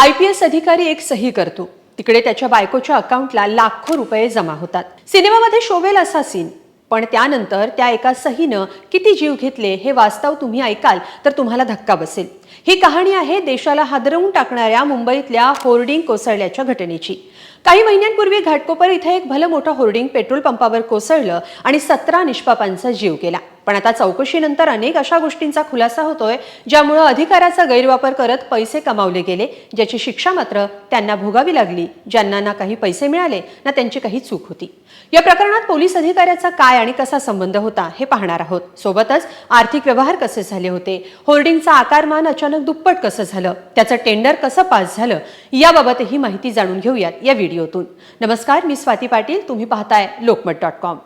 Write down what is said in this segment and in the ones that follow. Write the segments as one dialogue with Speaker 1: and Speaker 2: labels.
Speaker 1: I P S अधिकारी एक सही करतो. तिकडे त्याच्या बायकोच्या अकाउंटला लाखो रुपये जमा होतात. सिनेमामध्ये शोभेल असा सीन पण त्यानंतर त्या एका सहीनं किती जीव घेतले हे वास्तव तुम्ही ऐकाल तर तुम्हाला धक्का बसेल. ही कहाणी आहे देशाला हादरवून टाकणाऱ्या मुंबईतल्या होर्डिंग कोसळल्याच्या घटनेची. काही महिन्यांपूर्वी घाटकोपर इथे एक भलं मोठं होर्डिंग पेट्रोल पंपावर कोसळलं आणि सतरा निष्पापांचा जीव गेला. पण आता चौकशीनंतर अनेक अशा गोष्टींचा खुलासा होतोय ज्यामुळं अधिकाराचा गैरवापर करत पैसे कमावले गेले ज्याची शिक्षा मात्र त्यांना भोगावी लागली. ज्यांना ना काही पैसे मिळाले ना त्यांची काही चूक होती. या प्रकरणात पोलीस अधिकाऱ्याचा काय आणि कसा संबंध होता हे पाहणार आहोत. सोबतच आर्थिक व्यवहार कसे झाले होते होर्डिंगचा आकारमान अचानक दुप्पट कसं झालं त्याचं टेंडर कसं पास झालं याबाबतही माहिती जाणून घेऊयात या व्हिडिओतून. नमस्कार मी स्वाती पाटील तुम्ही पाहताय Lokmat dot com.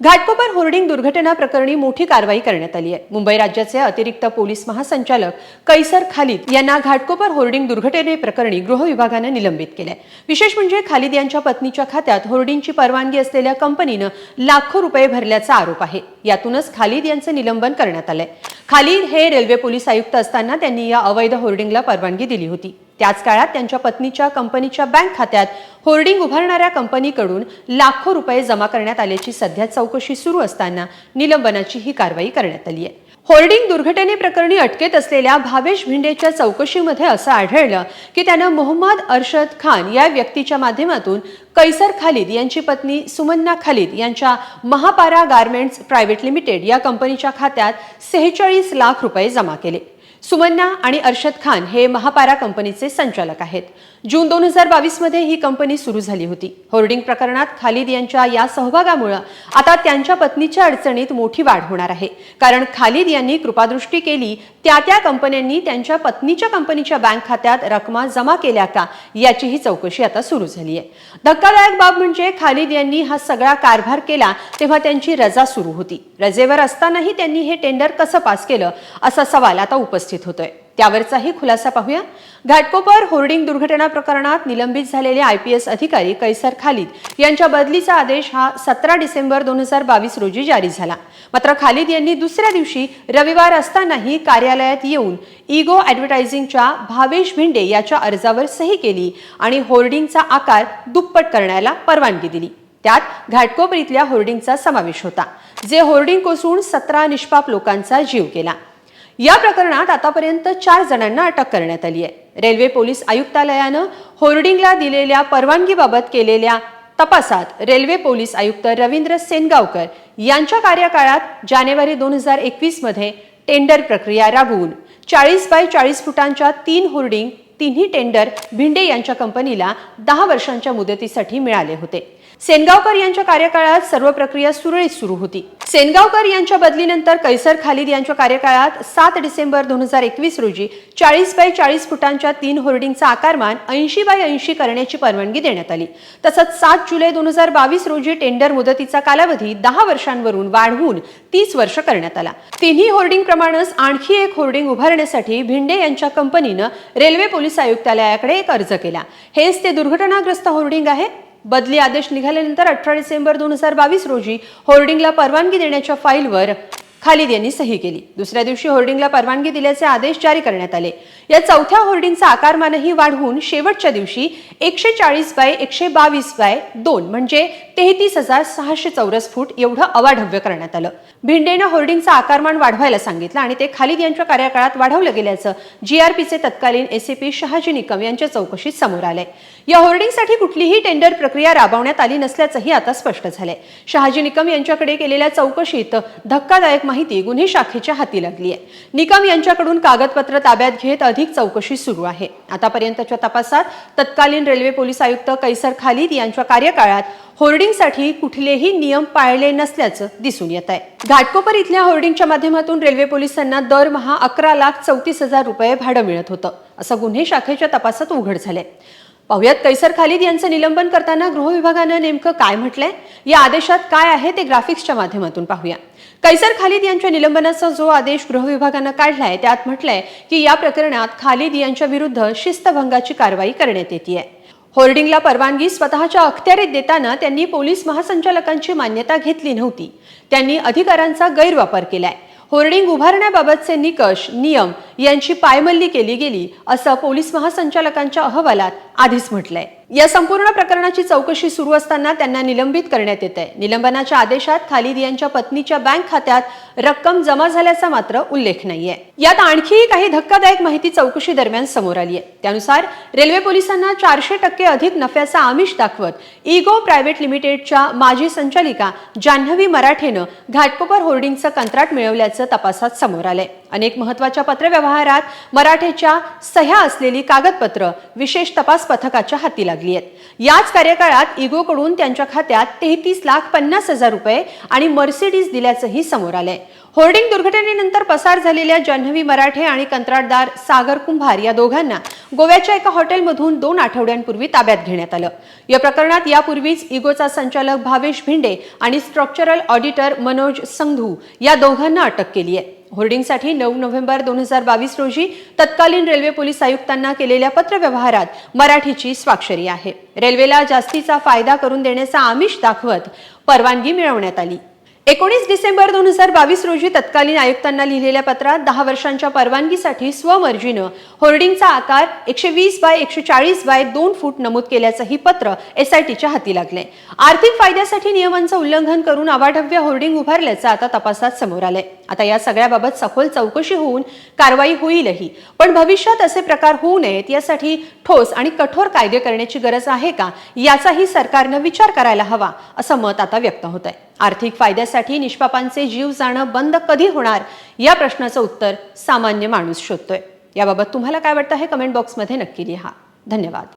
Speaker 1: Ghatkopar hoarding दुर्घटना प्रकरणी मोठी कारवाई करण्यात आली आहे. मुंबई राज्याचे अतिरिक्त पोलीस महासंचालक कैसर खालिद यांना घाटकोपर होर्डिंग दुर्घटनेप्रकरणी गृह विभागानं निलंबित केलंय. विशेष म्हणजे खालिद यांच्या पत्नीच्या खात्यात होर्डिंगची परवानगी असलेल्या कंपनीनं लाखो रुपये भरल्याचा आरोप आहे. यातूनच खालिद यांचं निलंबन करण्यात आलंय. खालिद हे रेल्वे पोलीस आयुक्त असताना त्यांनी या अवैध होर्डिंगला परवानगी दिली होती. त्याच काळात त्यांच्या पत्नीच्या कंपनीच्या बँक खात्यात होर्डिंग उभारणाऱ्या कंपनीकडून लाखो रुपये जमा करण्यात आल्याची सध्या चौकशी सुरू असताना निलंबनाची ही कारवाई करण्यात आली आहे. होर्डिंग दुर्घटनेप्रकरणी अटकेत असलेल्या भावेश भिंडेच्या चौकशीमध्ये असं आढळलं की त्यानं मोहम्मद अरशद खान या व्यक्तीच्या माध्यमातून कैसर खालिद यांची पत्नी सुमन्ना खालिद यांच्या महापारा गारमेंट्स प्रायव्हेट लिमिटेड या कंपनीच्या खात्यात सेहेचाळीस लाख रुपये जमा केले. सुमन्ना आणि अरशद खान हे महापारा कंपनीचे संचालक आहेत. जून दोन हजार बावीसमध्ये ही कंपनी सुरू झाली होती. होर्डिंग प्रकरणात खालिद यांच्या या सहभागामुळे आता त्यांच्या पत्नीच्या अडचणीत मोठी वाढ होणार आहे. कारण खालिद यांनी कृपादृष्टी केली त्या त्या कंपन्यांनी त्यांच्या पत्नीच्या कंपनीच्या बँक खात्यात रकमा जमा केल्या का याचीही चौकशी आता सुरू झाली आहे धक्कादायक बाब म्हणजे खालिद यांनी हा सगळा कारभार केला तेव्हा त्यांची रजा सुरू होती. रजेवर असतानाही त्यांनी हे टेंडर कसं पास केलं असा सवाल आता उपस्थित होतोय. त्यावरचाही खुलासा पाहूया. घाटकोपर होर्डिंग दुर्घटना प्रकरणात निलंबित झालेले आय पी एस अधिकारी कैसर खालिद यांच्या बदलीचा आदेश हा सतरा डिसेंबर दोन हजार बावीस रोजी जारी झाला. मात्र खालिद यांनी दुसऱ्या दिवशी रविवार असतानाही कार्यालयात येऊन इगो ॲडव्हर्टायझिंगच्या भावेश भिंडे याच्या अर्जावर सही केली आणि होर्डिंगचा आकार दुप्पट करण्याला परवानगी दिली. त्यात घाटकोपर इथल्या होर्डिंगचा समावेश होता जे होर्डिंग कोसळून सतरा निष्पाप लोकांचा जीव गेला. या प्रकरणात आतापर्यंत चार जणांना अटक करण्यात आली आहे. रेल्वे पोलीस आयुक्तालयानं होर्डिंगला दिलेल्या परवानगीबाबत केलेल्या तपासात रेल्वे पोलीस आयुक्त रवींद्र सेनगावकर यांच्या कार्यकाळात जानेवारी दोन हजार एकवीसमध्ये टेंडर प्रक्रिया राबवून चाळीस बाय चाळीस फुटांच्या तीन होर्डिंग तिन्ही टेंडर भिंडे यांच्या कंपनीला दहा वर्षांच्या मुदतीसाठी मिळाले होते. सेनगावकर यांच्या कार्यकाळात सर्व प्रक्रिया सुरळीत सुरू होती. सेनगावकर यांच्या बदलीनंतर कैसर खालिद यांच्या कार्यकाळात सात डिसेंबर दोन हजार एकवीस रोजी चाळीस बाय चाळीस फुटांच्या तीन होर्डिंगचा आकारमान ऐंशी बाय ऐंशी करण्याची परवानगी देण्यात आली. तसंच सात जुलै दोन हजार बावीस रोजी टेंडर मुदतीचा कालावधी दहा वर्षांवरून वाढवून तीस वर्ष करण्यात आला. तिन्ही होर्डिंग प्रमाणेच आणखी एक होर्डिंग उभारण्यासाठी भिंडे यांच्या कंपनीनं रेल्वे पोलीस आयुक्तालयाकडे एक अर्ज केला. हेच ते दुर्घटनाग्रस्त होर्डिंग आहे? बदली आदेश निघाल्यानंतर अठरा डिसेंबर दोन हजार बावीस रोजी होर्डिंगला परवानगी देण्याच्या फाईलवर खालिद यांनी सही केली. दुसऱ्या दिवशी होर्डिंगला परवानगी दिल्याचे आदेश जारी करण्यात आले. या चौथ्या होर्डिंगचा आकारमानही वाढवून शेवटच्या दिवशी एकशे चाळीस बाय एकशे बावीस बाय दोन म्हणजे तेहतीस हजार सहाशे चौरस फूट एवढं अवाढव्य करण्यात आलं. भिंडेनं होर्डिंगचा आकारमान वाढवायला सांगितलं आणि ते खालिद यांच्या कार्यकाळात वाढवलं गेल्याचं जीआरपीचे तत्कालीन एसीपी शहाजी निकम यांच्या चौकशीत समोर आलंय. या होर्डिंगसाठी कुठलीही टेंडर प्रक्रिया राबवण्यात आली नसल्याचंही आता स्पष्ट झालंय. शहाजी निकम यांच्याकडे केलेल्या चौकशीत धक्कादायक माहिती गुन्हे शाखेच्या हाती लागली आहे. निकम यांच्याकडून कागदपत्र ताब्यात घेत अधिक चौकशी सुरू आहे. आतापर्यंतच्या तपासात तत्कालीन रेल्वे पोलीस आयुक्त कैसर खालिद यांच्या कार्यकाळात होर्डिंगसाठी कुठलेही नियम पाळले नसल्याचं दिसून येत आहे. घाटकोपर इथल्या होर्डिंगच्या माध्यमातून रेल्वे पोलिसांना दरमहा अकरा लाख चौतीस हजार रुपये भाडं मिळत होतं. असं गुन्हे शाखेच्या तपासात उघड झालंय. पाहुयात. कैसर खालिद यांचं निलंबन करताना गृह विभागानं नेमकं काय म्हटलंय? या आदेशात काय आहे ते ग्राफिक्सच्या माध्यमातून पाहूया. कैसर खालिद यांच्या निलंबनाचा जो आदेश गृह विभागानं काढलाय त्यात म्हटलंय की या प्रकरणात खालिद यांच्या विरुद्ध शिस्तभंगाची कारवाई करण्यात येते होर्डिंगला परवानगी स्वतःच्या अखत्यारीत देताना त्यांनी पोलीस महासंचालकांची मान्यता घेतली नव्हती. त्यांनी अधिकारांचा गैरवापर केलाय. होर्डिंग उभारण्याबाबतचे निकष नियम यांची पायमल्ली केली गेली असं पोलीस महासंचालकांच्या अहवालात आधीच म्हटलंय. या संपूर्ण प्रकरणाची चौकशी सुरू असताना त्यांना निलंबित करण्यात येत आहे निलंबनाच्या आदेशात खालिद यांच्या पत्नीच्या बँक खात्यात रक्कम जमा झाल्याचा मात्र उल्लेख नाहीये. यात आणखी काही धक्कादायक माहिती चौकशी दरम्यान समोर आली आहे त्यानुसार रेल्वे पोलिसांना चारशे टक्के अधिक नफ्याचा आमिष दाखवत इगो प्रायव्हेट लिमिटेडच्या माजी संचालिका जान्हवी मराठेनं घाटकोपर होर्डिंगचं कंत्राट मिळवल्याचं तपासात समोर आलंय. अनेक महत्त्वाच्या व्यवहारात मराठेच्या सह्या असलेली कागदपत्र विशेष तपास पथकाच्या हाती लागली आहेत. याच कार्यकाळात इगोकडून त्यांच्या खात्यात तेहतीस लाख पन्नास हजार रुपये आणि मर्सिडीज दिल्याचंही समोर आलंय. होर्डिंग दुर्घटनेनंतर पसार झालेल्या जान्हवी मराठे आणि कंत्राटदार सागर कुंभार या दोघांना गोव्याच्या एका हॉटेलमधून दोन आठवड्यांपूर्वी ताब्यात घेण्यात आलं. या प्रकरणात यापूर्वीच इगोचा संचालक भावेश भिंडे आणि स्ट्रक्चरल ऑडिटर मनोज संधू या दोघांना अटक केली आहे. होर्डिंगसाठी नऊ नोव्हेंबर दोन हजार बावीस रोजी तत्कालीन रेल्वे पोलीस आयुक्तांना केलेल्या पत्रव्यवहारात मराठीची स्वाक्षरी आहे. रेल्वेला जास्तीचा फायदा करून देण्याचा आमिष दाखवत परवानगी मिळवण्यात आली. एकोणीस डिसेंबर दोन हजार बावीस रोजी तत्कालीन आयुक्तांना लिहिलेल्या पत्रात दहा वर्षांच्या परवानगीसाठी स्वमर्जीनं होर्डिंगचा आकार एकशे वीस बाय एकशे चाळीस बाय दोन फूट नमूद केल्याचंही पत्र एसआयटीच्या हाती लागलंय आर्थिक फायद्यासाठी नियमांचं उल्लंघन करून अवाढव्य होर्डिंग उभारल्याचं आता तपासात समोर आलंय. आता या सगळ्याबाबत सखोल चौकशी होऊन कारवाई होईलही. पण भविष्यात असे प्रकार होऊ नयेत यासाठी ठोस आणि कठोर कायदे करण्याची गरज आहे का याचाही सरकारनं विचार करायला हवा असं मत आता व्यक्त होत आहे आर्थिक फायद्यासाठी निष्पापांचे जीव जाणं बंद कधी होणार या प्रश्नाचं उत्तर सामान्य माणूस शोधतोय. याबाबत तुम्हाला काय वाटतं हे कमेंट बॉक्समध्ये नक्की लिहा. धन्यवाद.